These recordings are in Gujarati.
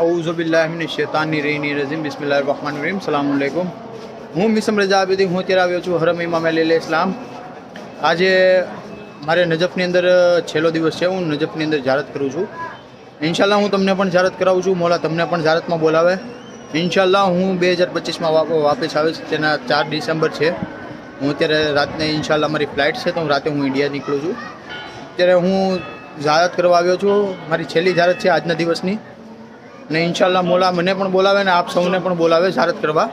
અઉઝુબિલ્લાહિમિન શેતાની રીની રઝીમ બિસ્મિલ્લાહ રહમાન રહીમ સલામ અલૈકુમ હું મિસમ રજા આબેદી હું અત્યારે આવ્યો છું હરમ ઇમામ અલી ઇસ્લામ. આજે મારે નજફની અંદર છેલ્લો દિવસ છે. હું નજફની અંદર જારત કરું છું. ઇન્શાલ્લાહ હું તમને પણ જારત કરાવું છું. મોલા તમને પણ જારતમાં બોલાવે. ઇન્શાલ્લાહ હું બે હજાર પચીસમાં વાપસ આવીશ. તેના ચાર ડિસેમ્બર છે. હું અત્યારે રાતને ઇન્શાલ્લાહ મારી ફ્લાઇટ છે, તો હું રાતે હું ઇન્ડિયા નીકળું છું. અત્યારે હું જારત કરવા આવ્યો છું. મારી છેલ્લી જારત છે આજના દિવસની. અને ઇન્શાલ્લાહ મોલા મને પણ બોલાવે ને આપ સૌને પણ બોલાવે જારત કરવા.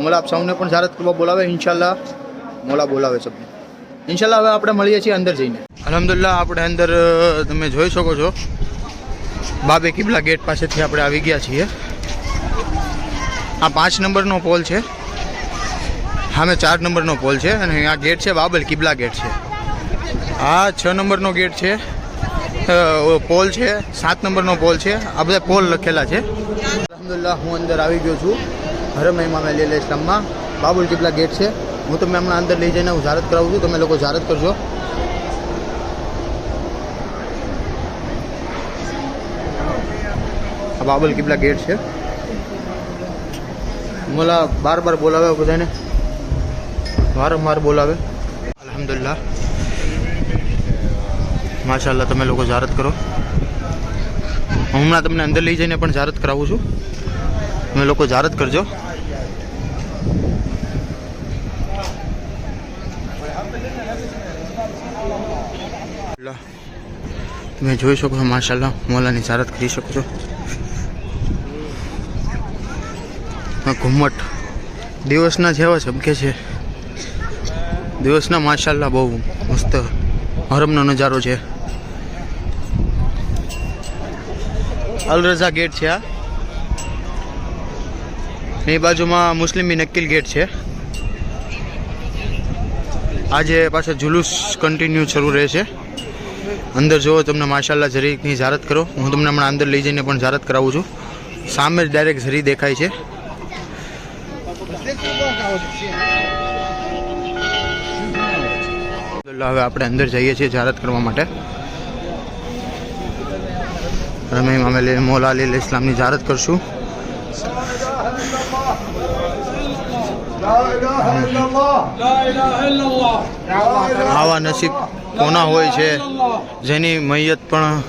મોલા, આપ સૌને પણ જારત કરવા બોલાવે ઇન્શાલ્લાહ મોલા બોલાવે છે ઇન્શાલ્લાહ હવે આપણે મળીએ છીએ અંદર જઈને. અલહમદુલ્લા આપણે અંદર તમે જોઈ શકો છો. બાબે કિબલા ગેટ પાસેથી આપણે આવી ગયા છીએ. આ પાંચ નંબરનો પોલ છે. સામે ચાર નંબરનો પોલ છે અને આ ગેટ છે, બાબલ કિબલા ગેટ છે. આ છ નંબરનો ગેટ છે. પોલ છે. સાત નંબરનો પોલ છે. આ બધા પોલ લખેલા છે. અલહમદુલિલ્લાહ, હું અંદર આવી ગયો છું. હરમ ઇમામ અલી અલ ઇસ્લામમાં. બાબુલ કિબલા ગેટ છે. હું તમને હમણાં અંદર લઈ જઈને હું જારત કરાવું છું. તમે લોકો જારત કરજો. આ બાબુલ કિબલા ગેટ છે. મોલા બાર બાર બોલાવે બધાને. વારંવાર બોલાવે. માશાલ્લાહ તમે લોકો જારત કરો. હમણાં તમને અંદર લઈ જઈને પણ જારત કરાવું છું. તમે લોકો જારત કરજો. તમે જોઈ શકો છો માશાલ્લાહ મોલાની જારત કરી શકો છો. ઘુમ્મટ દિવસના જેવા ચમકે છે. દિવસના માશાલ્લાહ બહુ મસ્ત હરમનો નજારો છે. અલ રઝા ગેટ છે આ. એ બાજુમાં મુસ્લિમી નક્કીલ ગેટ છે. આજે પાછો જુલુસ કન્ટિન્યુ શરૂ રહે છે અંદર જુઓ તમને માશાલ્લાહ ઝરીની જારત કરો. હું તમને હમણાં અંદર લઈ જઈને પણ જારત કરાવું છું. સામે જ ડાયરેક્ટ ઝરી દેખાય છે. હવે આપણે અંદર જઈએ છીએ જારત કરવા માટે. રમે મામે મોલા અલી ઇસ્લામની જારત કરશું. આવા નસીબ કોના હોય છે, જેની મૈયત પણ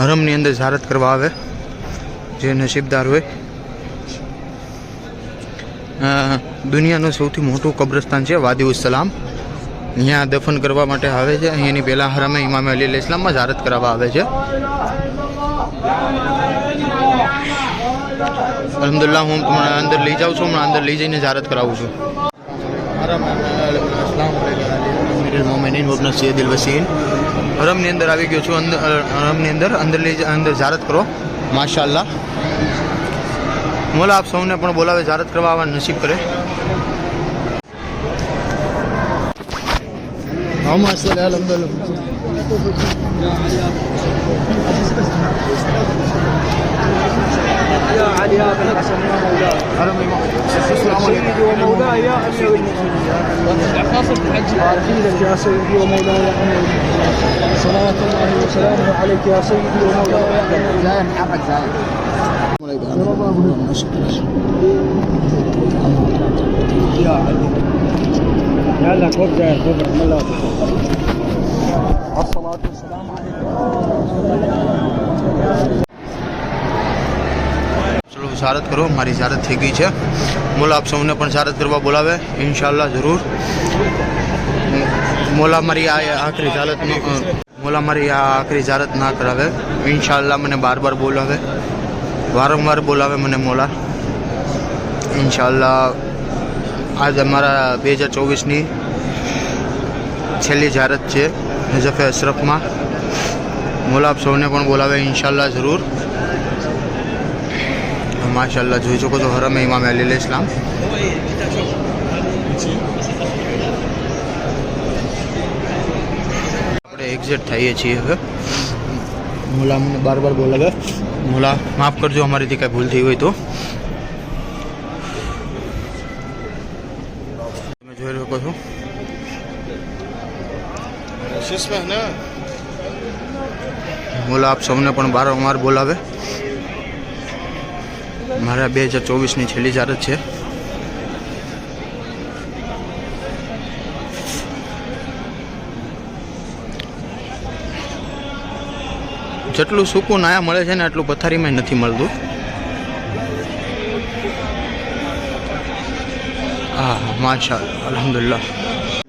હરમની અંદર જારત કરવા આવે, જે નસીબદાર હોય. દુનિયાનું સૌથી મોટું કબ્રસ્તાન છે વાદી સલામ. અહીંયા દફન કરવા માટે આવે છે. અહીંયાની પહેલાં હરમે ઇમામે અલી અલ ઇસ્લામમાં જારત કરાવવા આવે છે. અલહમદુલ્લા હું તમને અંદર લઈ જાઉં છું હમણાં અંદર લઈ જઈને જારત કરાવું છું. મોમિન સૈયદ હરમની અંદર આવી ગયો છું અંદર હરમની અંદર અંદર લઈ અંદર જારત કરો. માશાલ્લાહ મોલા આપ સૌને પણ બોલાવે જારત કરવા આવવા નસીબ કરે. હમ يا علي. يا بن يا مولاي سيدي ومولاي يا امير المؤمنين ارحمك يا سيدي ومولاي يا امير المؤمنين صلوات الله وسلامه عليك يا سيدي ومولاي يا امير المؤمنين يا علي يلا خذ جاي خذ જારત કરો, મારી જારત થઈ ગઈ છે. મોલા આપ સૌને પણ જારત કરવા બોલાવે. ઇન્શાલ્લાહ જરૂર. મોલા મારી આ આખરી જારત મોલા મારી આ આખરી જારત ના કરાવે. ઇન્શાલ્લાહ મને બાર બાર બોલાવે. વારંવાર બોલાવે મને મોલા. ઇન્શાલ્લાહ આજ અમારા બે હજાર ચોવીસની છેલ્લી જારત છે નજફે અશરફમાં. મોલા આપ સૌને પણ બોલાવે ઇન્શાલ્લાહ જરૂર. માશાલ્લાહ જોઈ શકો છો હરમે ઇમામ અલી ઇસ્લામ. આપણે એક્ઝેટ થઈએ છીએ હવે. મુલા મને બાર બાર બોલાવે. મુલા માફ કરજો અમારીથી કાંઈ ભૂલ થઈ હોય તો. તમે જોઈ શકો છો. મોલા આપ સૌને પણ બારંવાર બોલાવે. મારા બે હજાર ચોવીસની છેલ્લી જારત છે. જેટલું સૂકું નાયા મળે છે ને એટલું પથારીમાં નથી મળતું. હા માશા અલહમદુલ્લા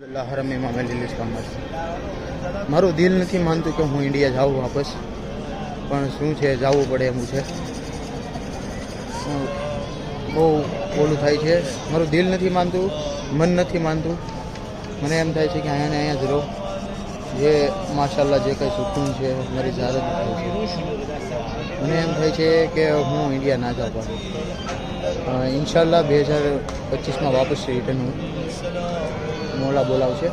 અલ્લાહ હરમ ઇમામ અલી ઇસ્લામ મારું દિલ નથી માનતું કે હું ઇન્ડિયા જાઉં વાપસ. પણ શું છે, જવું પડે એમ છે. હું બહુ ઓલું થાય છે. મારું દિલ નથી માનતું, મન નથી માનતું. મને એમ થાય છે કે અહીંયા ને અહીંયા જ રહો. જે માશાલ્લાહ જે કંઈ સુકૂન છે, મારી જારત મને એમ થાય છે કે હું ઇન્ડિયા ના જાઉં પણ ઇન્શાલ્લાહ બે હજાર પચીસમાં વાપસ રિટર્ન હું. મોલા બોલાવશે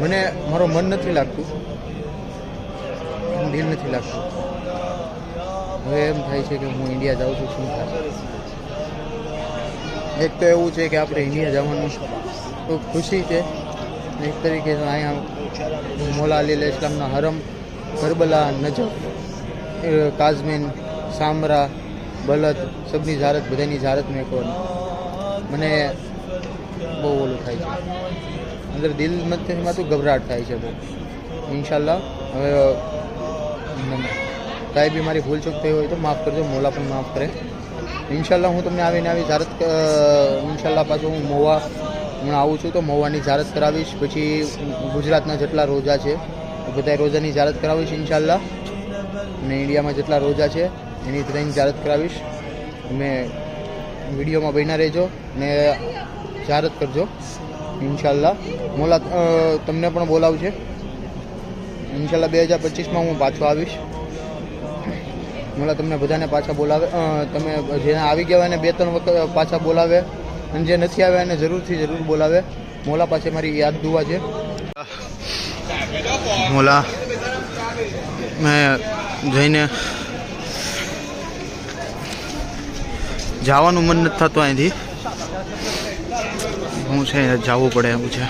મને, મારું મન નથી લાગતું. દિલ નથી લાગતું. હવે એમ થાય છે કે હું ઇન્ડિયા જાઉં છું, શું થાય. એક તો એવું છે કે આપણે ઇન્ડિયા જવાનું ખૂબ ખુશી છે. એક તરીકે અહીંયા મોલા અલી ઇસ્લામના હરમ, Karbala, Najaf Kazmain, Samarra, Balad સબની જારત, બધાની જારત મેં કહો મને બહુ ઓલું થાય છે. અંદર દિલ મતમાં તો ગભરાટ થાય છે બહુ. ઇન્શાલ્લાહ હવે કાંઈ બી મારી ભૂલ ચૂક થઈ હોય તો માફ કરજો, મોલા પણ માફ કરે. ઇન્શાલ્લાહ હું તમને આવીને આવી જારત ઇન્શાલ્લાહ પાછું હું મોવા, હું આવું છું તો મોવાની જારત કરાવીશ. પછી ગુજરાતના જેટલા રોજા છે બધા રોજાની જારત કરાવીશ ઇન્શાલ્લાહ અને ઇન્ડિયામાં જેટલા રોજા છે, એની ત્રણ જારત કરાવીશ. તમે વિડીયોમાં બન્યા રહેજો ને જારત કરજો ઇન્શાલ્લાહ મોલા તમને પણ બોલાવજે ઇન્શાલ્લાહ બે હજાર પચીસમાં હું પાછો આવીશ. મોલા તમને બધાને પાછા બોલાવે તમે જેને આવી ગયા એને બે ત્રણ વખત પાછા બોલાવે અને જે નથી આવ્યા એને જરૂરથી જરૂર બોલાવે. મોલા પાસે મારી યાદ દુવા છે. મોલા, મેં જઈને જવાનું મન નથી થતું અહીંથી. હું છે, જવું પડે એવું છે.